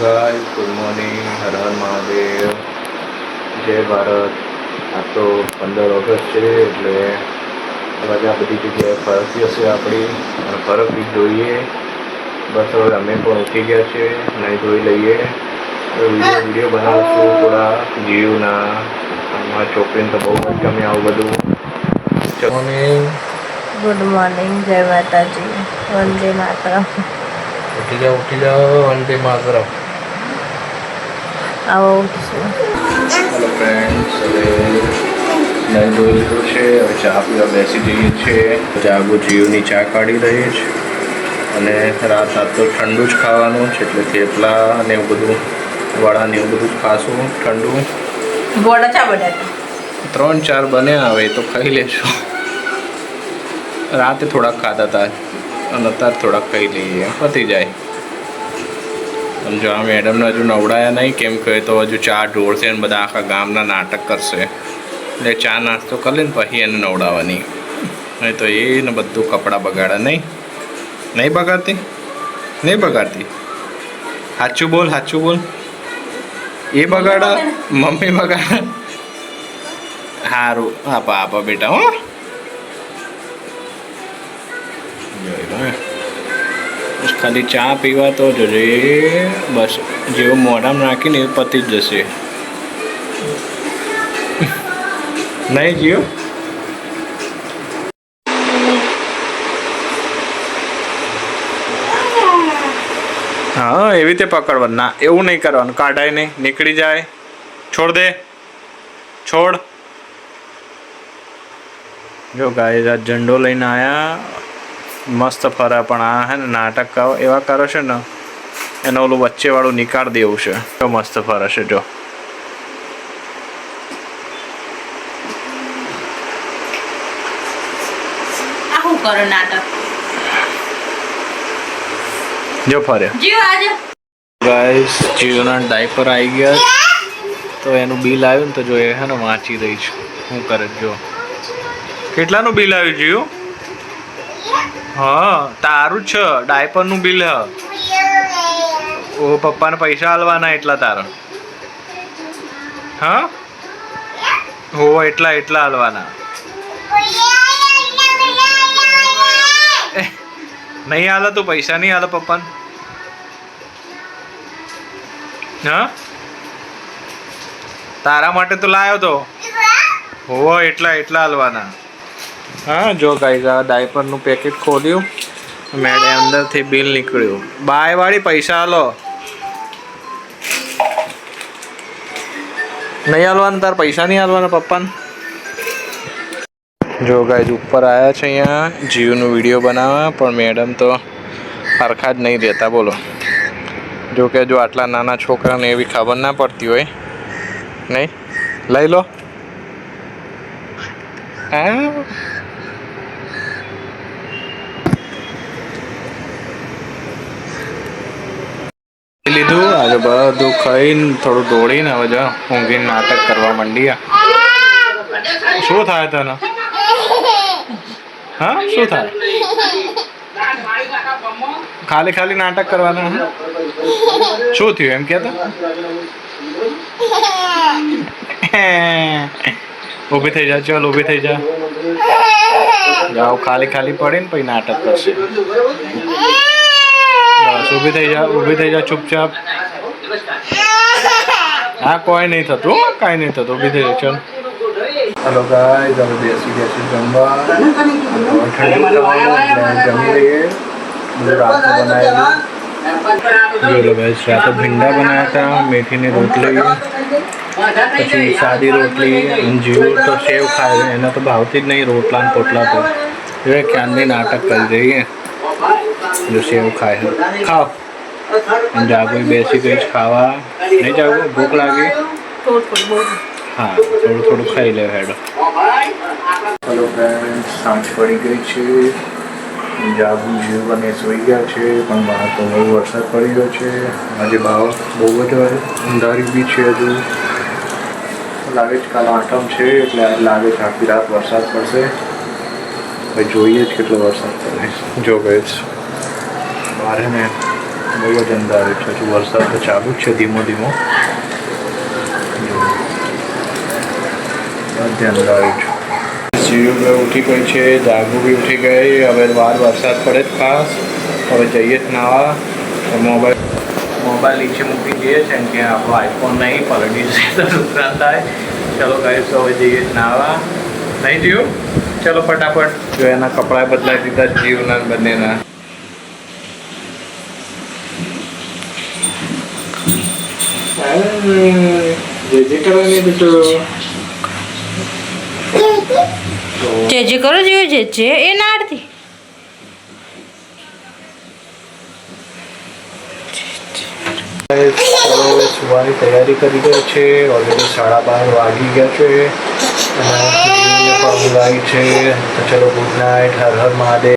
Guys good morning હર હર મહાદેવ. જય ભારત. આ તો પંદર ઓગસ્ટ છે એટલે રજા બધી જગ્યાએ ફરતી હશે આપણી અને ફરકવી જોઈએ. બસ હવે અમે પણ ઉઠી ગયા છે નહીં જોઈ લઈએ. વીડિયો વીડિયો બનાવશું થોડા જીવના. અમારા છોકરીને તો બહુ જ ગમે આવું બધું. મોર્નિંગ ગુડ મોર્નિંગ જય માતાજી. વંદે માતરમ. ઉઠી જાઓ ઉઠી જાઓ વંદે માતરમ. આવો. હવે ધોઈ લીધું છે. હવે ચા પીવા બેસી જઈએ છીએ. જાગો જીવની ચા કાઢી રહીએ છીએ. અને રાત રાત તો ઠંડુ જ ખાવાનું છે એટલે થેપલા અને એવું બધું વડા ને એવું બધું ખાશું ઠંડુ. વડા ચા બટાટા ત્રણ ચાર બન્યા આવે તો ખાઈ લેશું રાતે થોડાક ખાધા હતા અને અત્યારે થોડાક ખાઈ લઈએ. પતી જાય. સમજો આ મેડમને હજુ નવડાયા નહીં કેમ કે તો હજુ ચા ઢોળશે ને બધા આખા ગામના નાટક કરશે. એટલે ચા નાસ્તો કરી લે ને પછી એને નવડાવવાની. નહીં તો એને બધું કપડાં બગાડે નહીં. નહીં બગાડતી? નહીં બગાડતી? સાચું બોલ સાચું બોલ. એ બગાડા મમ્મી બગાડા. સારું આપા આપા બેટા હો. ખાલી ચા પીવા તો જોજે બસ જેવો મોઢામાં નાખીને પતી જ જશે. નહીં જીઓ? હા, એવી રીતે પકડવાનું. ના, એવું નહીં કરવાનું. કાઢાય નહીં. નીકળી જાય. છોડ દે. છોડ. જો ગાય ઝંડો લઈને આયા. મસ્ત ફરે પણ આ હે ને નાટક એવા કરો છે ને એનો ઓલું વચ્ચેવાળું નિકાળ દેવું છે. તો મસ્ત ફરે છે જો. કરો નાટક? જો ફર્યો જીવ આજે. ગાઈસ જીઓના ડાયપર આવી ગયા તો એનું બિલ આવ્યું ને તો જો એ હે ને વાંચી રહી છું. શું કરે જો. કેટલાનું બિલ આવ્યું જીઓ હા તારું જ છે ડાયપરનું બિલ હ. ઓ પપ્પાને પૈસા આલવાના એટલા તારા. હા? હો એટલા એટલા આલવાના. નહીં આલે તું પૈસા નહીં આલે પપ્પાને. હા? તારા માટે તો લાયો તો. હોવો એટલા એટલા હાલવાના હા, જો ગાઈઝ આ ડાયપરનું પેકેટ ખોલ્યું મેં અંદરથી બિલ નીકળ્યું. બાય વાળી, પૈસા લો નહીં હાલવાના તાર પૈસા નહીં હાલવાના પપ્પાને? જો ગાઈઝ ઉપર આવ્યા છે અહીંયા જીવનું વીડિયો બનાવવા, પણ મેડમ તો હરખા જ નહીં દેતા બોલો. જો કે જો આટલા નાના છોકરાને એવી ખબર ના પડતી હોય. નહીં? લઈ લો. હા. લીધું? આજે બધું ખાઈને થોડું દોડીને હવે જો, ઊંઘીને નાટક કરવા માંડ્યા શું થાય તને? હા? શું થાય? ખાલી ખાલી નાટક કરવાનું શું થયું એમ કહેતા? ઊભી થઈ જા, ચાલ ઊભી થઈ જા. જાઓ, ખાલી ખાલી પડે ને પછી નાટક કરશે. ઊભી થઈ જા ઊભી થઈ જા ચૂપચાપ. હા કોઈ નહીં થતું હો, કાંઈ નહીં થતું ઊભી થઈ જા ચાલ. હેલો ગાઈસ હવે બેસી ગયા છે જમવા. ઠંડુ ખાવાનું એટલે જમી લઈએ. બધું રાતનું બનાવેલું બોલો ગાઈસ રાતે ભીંડા બનાવ્યા હતા મેથીની રોટલી પછી સાદી રોટલી અને જીવ તો સેવ ખાય એને તો ભાવતી જ નહીં રોટલા ને પોટલા તો. એ ક્યાંની નાટક કરી દઈએ. જો સેવ ખાય છે. ખાઓ. અને જાગો બેસી ગઈ ખાવા. નહીં જાગો, ભૂખ લાગી. હા, થોડું થોડું ખાઈ લે હેડો. હેલો ફ્રેન્ડ સાંજ પડી ગઈ છે. જાગુ જીવ અને સુઈ ગયા છે, પણ બહાર તો બહુ વરસાદ પડી ગયો છે. આજે ભાવ બહુ જ અંધારી બી છે હજુ. લાગે છે કાલ આઠમ છે, એટલે લાગે છે આખી રાત વરસાદ પડશે. હવે જોઈએ જ કેટલો વરસાદ પડે જો ગઈ મારે ને બહુ જ અંધારે છે. હજુ વરસાદ તો ચાલુ જ છે ધીમો ધીમો. બધે અંધારું છે. સીડીઓ ઉઠી ગઈ છે જાગુ બી ઉઠી ગઈ. હવે બહાર વરસાદ પડે જ ખાસ. હવે જઈએ જ નાવા. મોબાઈલ મોબાઈલ નીચે મૂકી દઈએ છે કે આપણો આઈફોન નહીં પલટી જશે તો નુકસાન થાય. ચલો કહીશું હવે જઈએ જ નાવા. નહીં જીવ ચલો ફટાફટ. જો એના કપડાં બદલાઈ દીધા જીવના બંનેના. જે જે કરો બીજું જે જે એ નાડતી સુવાની તૈયારી કરી ગયો છે. ઓલરેડી સાડા બાર વાગી ગયા છે. અને આવી છે. તો ચલો ગુડ નાઇટ હર હર મહાદેવ.